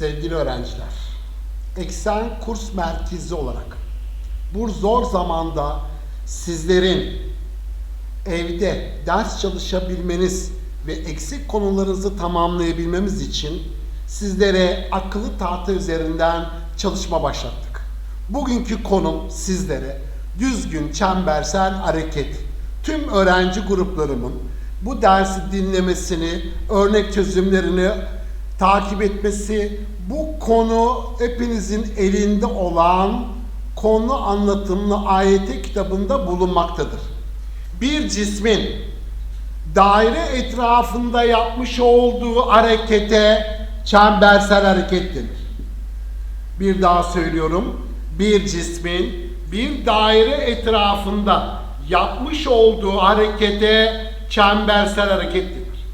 Sevgili öğrenciler, Eksen Kurs Merkezi olarak bu zor zamanda sizlerin evde ders çalışabilmeniz ve eksik konularınızı tamamlayabilmemiz için sizlere akıllı tahta üzerinden çalışma başlattık. Bugünkü konum sizlere düzgün çembersel hareket. Tüm öğrenci gruplarımın bu dersi dinlemesini, örnek çözümlerini takip etmesi, bu konu hepinizin elinde olan konu anlatımlı AYT kitabında bulunmaktadır. Bir cismin daire etrafında yapmış olduğu harekete çembersel hareket denir. Bir daha söylüyorum. Bir cismin bir daire etrafında yapmış olduğu harekete çembersel hareket denir.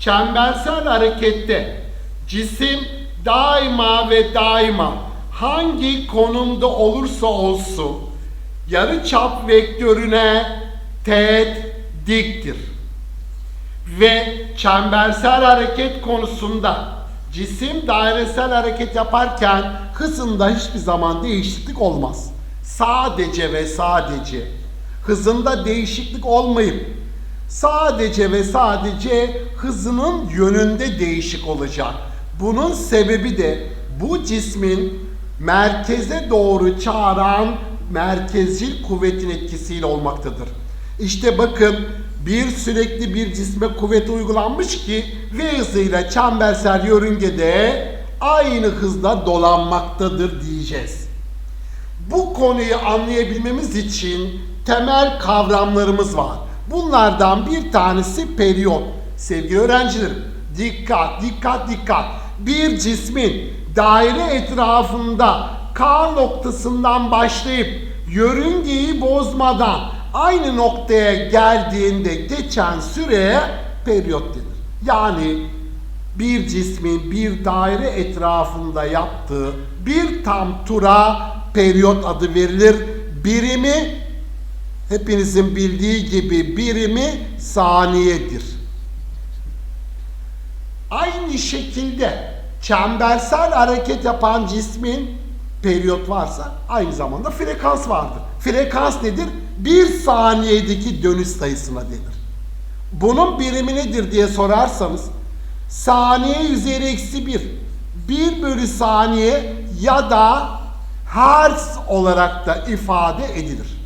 Çembersel harekette cisim daima ve daima hangi konumda olursa olsun yarı çap vektörüne teğet diktir. Ve çembersel hareket konusunda cisim dairesel hareket yaparken hızında hiçbir zaman değişiklik olmaz. Sadece ve sadece hızında değişiklik olmayıp sadece ve sadece hızının yönünde değişik olacak. Bunun sebebi de bu cismin merkeze doğru çağıran merkezcil kuvvetin etkisiyle olmaktadır. İşte bakın bir sürekli bir cisme kuvvet uygulanmış ki V hızıyla çembersel yörüngede aynı hızla dolanmaktadır diyeceğiz. Bu konuyu anlayabilmemiz için temel kavramlarımız var. Bunlardan bir tanesi periyot. Sevgili öğrencilerim, dikkat, dikkat, dikkat. Bir cismin daire etrafında K noktasından başlayıp yörüngeyi bozmadan aynı noktaya geldiğinde geçen süreye periyot denir. Yani bir cismin bir daire etrafında yaptığı bir tam tura periyot adı verilir. Birimi hepinizin bildiği gibi birimi saniyedir. Aynı şekilde çembersel hareket yapan cismin periyot varsa aynı zamanda frekans vardır. Frekans nedir? Bir saniyedeki dönüş sayısına denir. Bunun birimi nedir diye sorarsanız saniye üzeri eksi bir. Bir bölü saniye ya da hertz olarak da ifade edilir.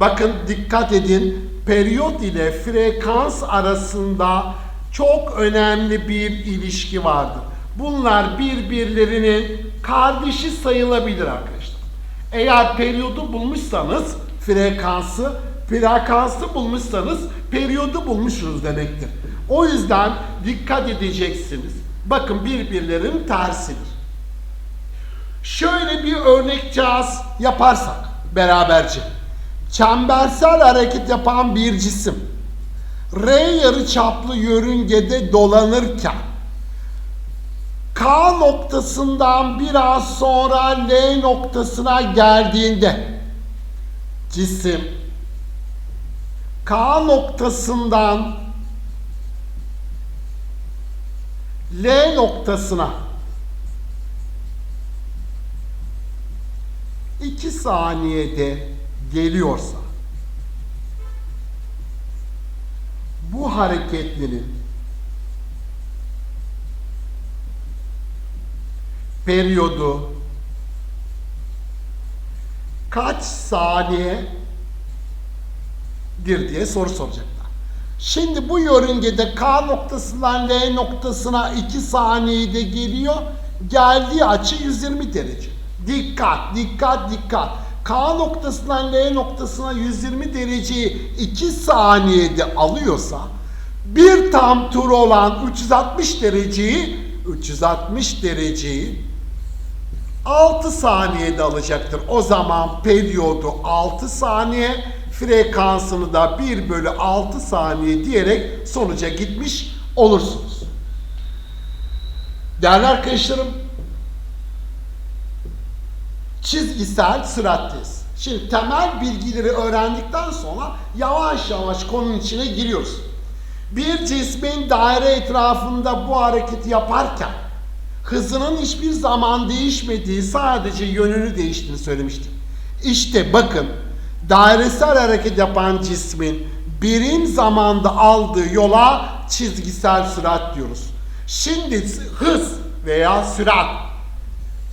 Bakın dikkat edin periyot ile frekans arasında çok önemli bir ilişki vardır. Bunlar birbirlerinin kardeşi sayılabilir arkadaşlar. Eğer periyodu bulmuşsanız frekansı, frekansı bulmuşsanız periyodu bulmuşsunuz demektir. O yüzden dikkat edeceksiniz. Bakın birbirlerinin tersidir. Şöyle bir örnekcağız yaparsak beraberce. Çembersel hareket yapan bir cisim R yarıçaplı yörüngede dolanırken K noktasından biraz sonra L noktasına geldiğinde cisim K noktasından L noktasına 2 saniyede geliyorsa bu hareketlerin periyodu kaç saniye dir diye soru soracaklar. Şimdi bu yörüngede K noktasından L noktasına 2 saniyede geliyor. Geldiği açı 120 derece. Dikkat, dikkat, dikkat. K noktasından L noktasına 120 dereceyi 2 saniyede alıyorsa bir tam tur olan 360 dereceyi 360 dereceyi 6 saniyede alacaktır. O zaman periyodu 6 saniye, frekansını da 1 bölü 6 saniye diyerek sonuca gitmiş olursunuz. Değerli arkadaşlarım, çizgisel sürat test. Şimdi temel bilgileri öğrendikten sonra yavaş yavaş konunun içine giriyoruz. Bir cismin daire etrafında bu hareketi yaparken hızının hiçbir zaman değişmediği, sadece yönünü değiştiğini söylemiştik. İşte bakın, dairesel hareket yapan cismin birim zamanda aldığı yola çizgisel sürat diyoruz. Şimdi hız veya sürat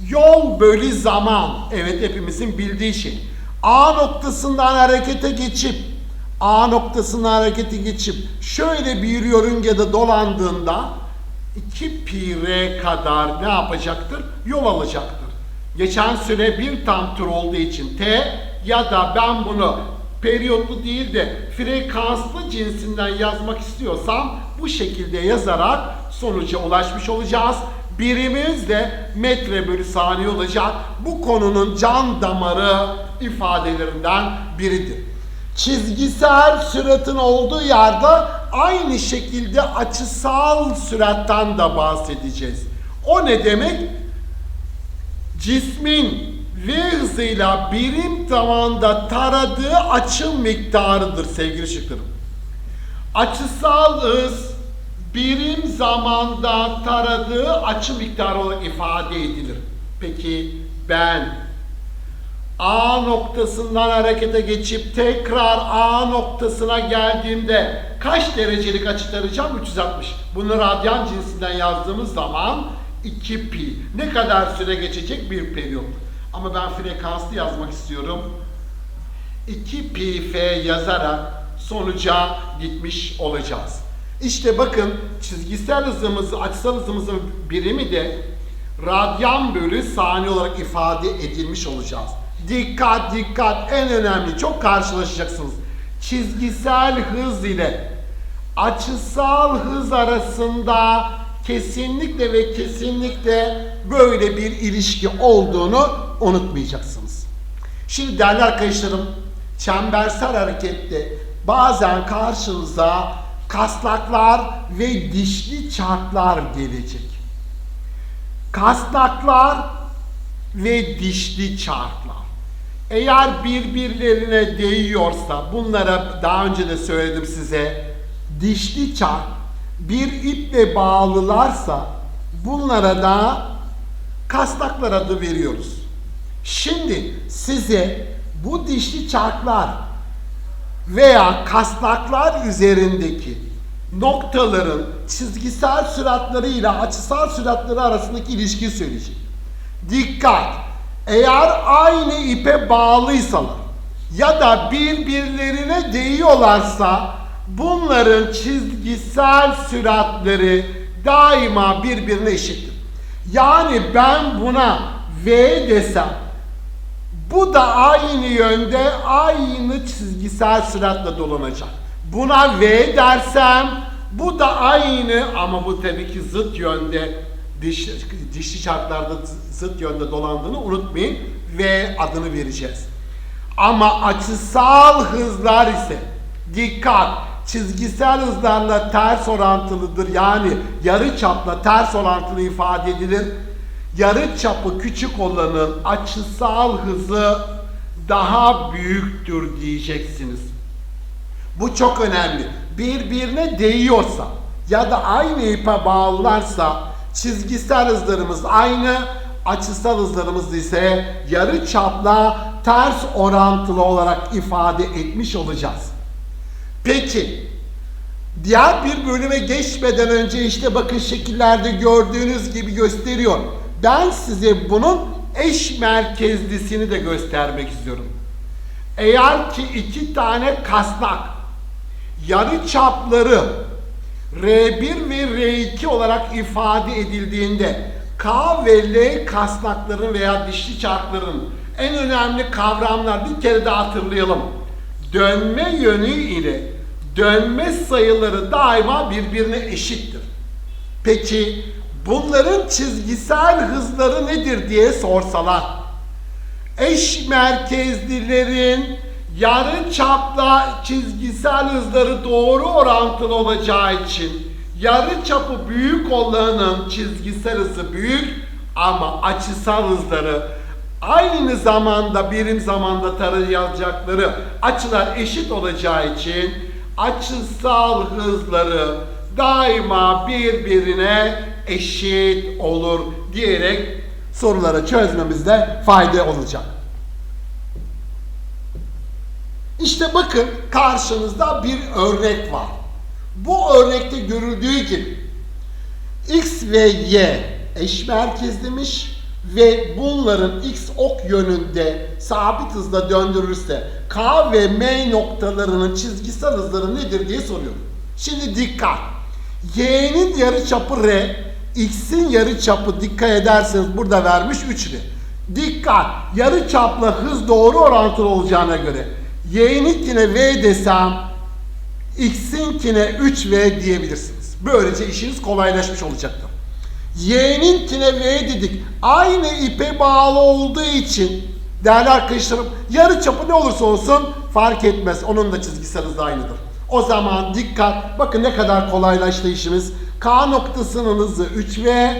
Yol bölü zaman. Evet hepimizin bildiği şey. A noktasından harekete geçip A noktasından harekete geçip şöyle bir yörüngede dolandığında 2 pi r kadar ne yapacaktır? Yol alacaktır. Geçen süre bir tam tur olduğu için t ya da ben bunu periyotlu değil de frekanslı cinsinden yazmak istiyorsam bu şekilde yazarak sonuca ulaşmış olacağız. Birimimiz de metre bölü saniye olacak. Bu konunun can damarı ifadelerinden biridir. Çizgisel süratin olduğu yerde aynı şekilde açısal sürattan da bahsedeceğiz. O ne demek? Cismin V hızıyla birim zamanda taradığı açı miktarıdır sevgili şıklarım. Açısal hız birim zamanda taradığı açı miktarı olarak ifade edilir. Peki ben A noktasından harekete geçip tekrar A noktasına geldiğimde kaç derecelik açı tarayacağım? 360. Bunu radyan cinsinden yazdığımız zaman 2 pi. Ne kadar süre geçecek? Bir periyot. Ama ben frekanslı yazmak istiyorum. 2 pi f yazarak sonuca gitmiş olacağız. İşte bakın çizgisel hızımız, açısal hızımızın birimi de radyan bölü saniye olarak ifade edilmiş olacağız. Dikkat dikkat en önemli çok karşılaşacaksınız. Çizgisel hız ile açısal hız arasında kesinlikle ve kesinlikle böyle bir ilişki olduğunu unutmayacaksınız. Şimdi değerli arkadaşlarım çembersel harekette bazen karşınıza kasnaklar ve dişli çarklar gelecek. Kasnaklar ve dişli çarklar. Eğer birbirlerine değiyorsa bunlara daha önce de söyledim size dişli çark bir iple bağlılarsa bunlara da kasnaklar adı veriyoruz. Şimdi size bu dişli çarklar veya kasnaklar üzerindeki noktaların çizgisel süratleri ile açısal süratleri arasındaki ilişkiyi söyleyecek. Dikkat! Eğer aynı ipe bağlıysalar ya da birbirlerine değiyorlarsa bunların çizgisel süratleri daima birbirine eşittir. Yani ben buna V desem bu da aynı yönde aynı çizgisel süratle dolanacak. Buna V dersem bu da aynı ama bu tabii ki zıt yönde diş, dişli çarklarda zıt yönde dolandığını unutmayın. V adını vereceğiz. Ama açısal hızlar ise dikkat çizgisel hızlarla ters orantılıdır. Yani yarı çapla ters orantılı ifade edilir yarı çapı küçük olanın açısal hızı daha büyüktür diyeceksiniz. Bu çok önemli. Birbirine değiyorsa ya da aynı ipe bağlılarsa çizgisel hızlarımız aynı, açısal hızlarımız ise yarı çapla ters orantılı olarak ifade etmiş olacağız. Peki diğer bir bölüme geçmeden önce işte bakın şekillerde gördüğünüz gibi gösteriyor. Ben size bunun eş merkezlisini de göstermek istiyorum. Eğer ki iki tane kasnak yarı çapları R1 ve R2 olarak ifade edildiğinde K ve L kasnakların veya dişli çarkların en önemli kavramlar bir kere daha hatırlayalım. Dönme yönü ile dönme sayıları daima birbirine eşittir. Peki bunların çizgisel hızları nedir diye sorsalar. Eş merkezlilerin yarı çapla çizgisel hızları doğru orantılı olacağı için yarı çapı büyük olanın çizgisel hızı büyük ama açısal hızları aynı zamanda birim zamanda tarayacakları açılar eşit olacağı için açısal hızları daima birbirine eşit olur diyerek soruları çözmemizde fayda olacak. İşte bakın karşınızda bir örnek var. Bu örnekte görüldüğü gibi x ve y eş merkezlemiş ve bunların x ok yönünde sabit hızla döndürürse k ve m noktalarının çizgisel hızları nedir diye soruyorum. Şimdi dikkat. Y'nin yarıçapı r, x'in yarıçapı dikkat ederseniz burada vermiş 3 r. Dikkat. Yarıçapla hız doğru orantılı olacağına göre y'ninkine v desem x'inkine 3v diyebilirsiniz. Böylece işiniz kolaylaşmış olacaktır. Y'ninkine V dedik. Aynı ipe bağlı olduğu için değerli arkadaşlarım yarı çapı ne olursa olsun fark etmez. Onun da çizgisel aynıdır. O zaman dikkat. Bakın ne kadar kolaylaştı işimiz. K noktasının hızı 3V.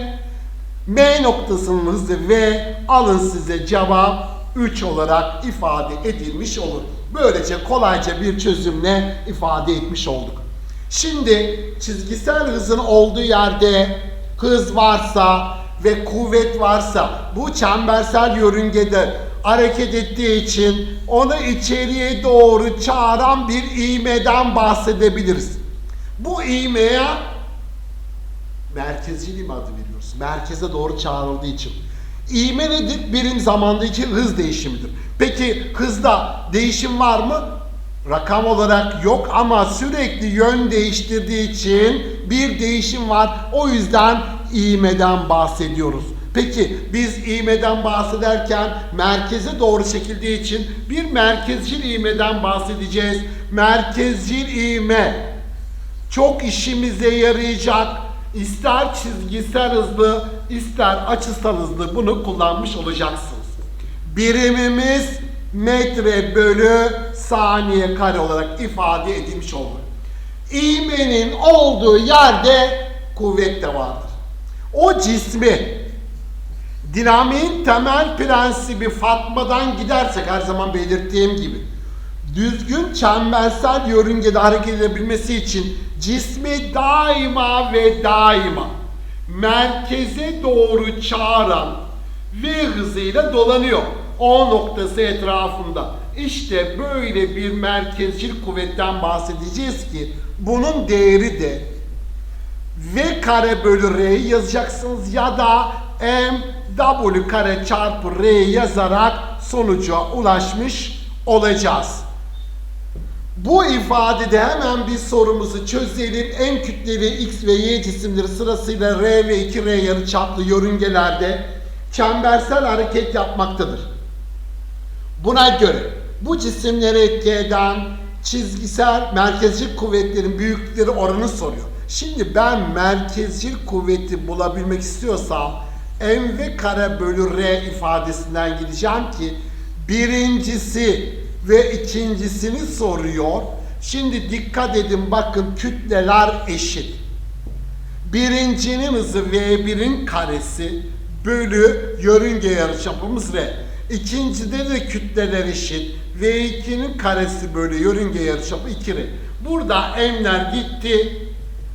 M noktasının hızı V. Alın size cevap 3 olarak ifade edilmiş olur. Böylece kolayca bir çözümle ifade etmiş olduk. Şimdi çizgisel hızın olduğu yerde hız varsa ve kuvvet varsa bu çembersel yörüngede hareket ettiği için onu içeriye doğru çağıran bir ivmeden bahsedebiliriz. Bu ivmeye merkezcil ivme adı veriyoruz. Merkeze doğru çağrıldığı için. İğme nedir? Birim zamandaki hız değişimidir. Peki hızda değişim var mı? Rakam olarak yok ama sürekli yön değiştirdiği için bir değişim var. O yüzden iğmeden bahsediyoruz. Peki biz iğmeden bahsederken merkeze doğru çekildiği için bir merkezcil iğmeden bahsedeceğiz. Merkezcil iğme çok işimize yarayacak. İster çizgisel hızlı, ister açısal hızlı bunu kullanmış olacaksınız. Birimimiz metre bölü saniye kare olarak ifade edilmiş olur. İğmenin olduğu yerde kuvvet de vardır. O cismi dinamiğin temel prensibi Fatma'dan gidersek her zaman belirttiğim gibi düzgün çembersel yörüngede hareket edebilmesi için cismi daima ve daima merkeze doğru çağıran V hızıyla dolanıyor. O noktası etrafında. İşte böyle bir merkezcil kuvvetten bahsedeceğiz ki bunun değeri de V kare bölü R yazacaksınız ya da M W kare çarpı R yazarak sonuca ulaşmış olacağız. Bu ifadede hemen bir sorumuzu çözelim. En kütleli X ve Y cisimleri sırasıyla R ve 2R yarıçaplı yörüngelerde çembersel hareket yapmaktadır. Buna göre bu cisimlere etki eden çizgisel merkezcil kuvvetlerin büyüklükleri oranı soruyor. Şimdi ben merkezcil kuvveti bulabilmek istiyorsam mv kare bölü r ifadesinden gideceğim ki birincisi ve ikincisini soruyor. Şimdi dikkat edin bakın kütleler eşit. Birincinin hızı V1'in karesi bölü yörünge yarıçapımız R. İkincide de kütleler eşit. V2'nin karesi bölü yörünge yarıçapı 2R. Burada m'ler gitti.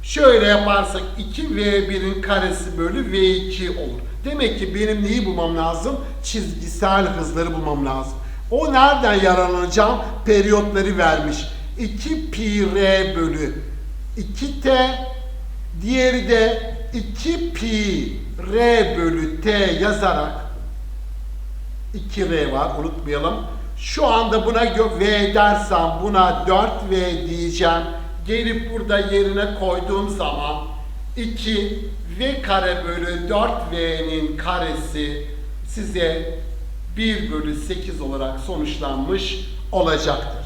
Şöyle yaparsak 2V1'in karesi bölü V2 olur. Demek ki benim neyi bulmam lazım? Çizgisel hızları bulmam lazım. O nereden yararlanacağım? Periyotları vermiş. 2 pi r bölü 2t diğeri de 2 pi r bölü t yazarak 2r var unutmayalım. Şu anda buna v dersem buna 4v diyeceğim. Gelip burada yerine koyduğum zaman 2 v kare bölü 4v'nin karesi size 1 bölü 8 olarak sonuçlanmış olacaktır.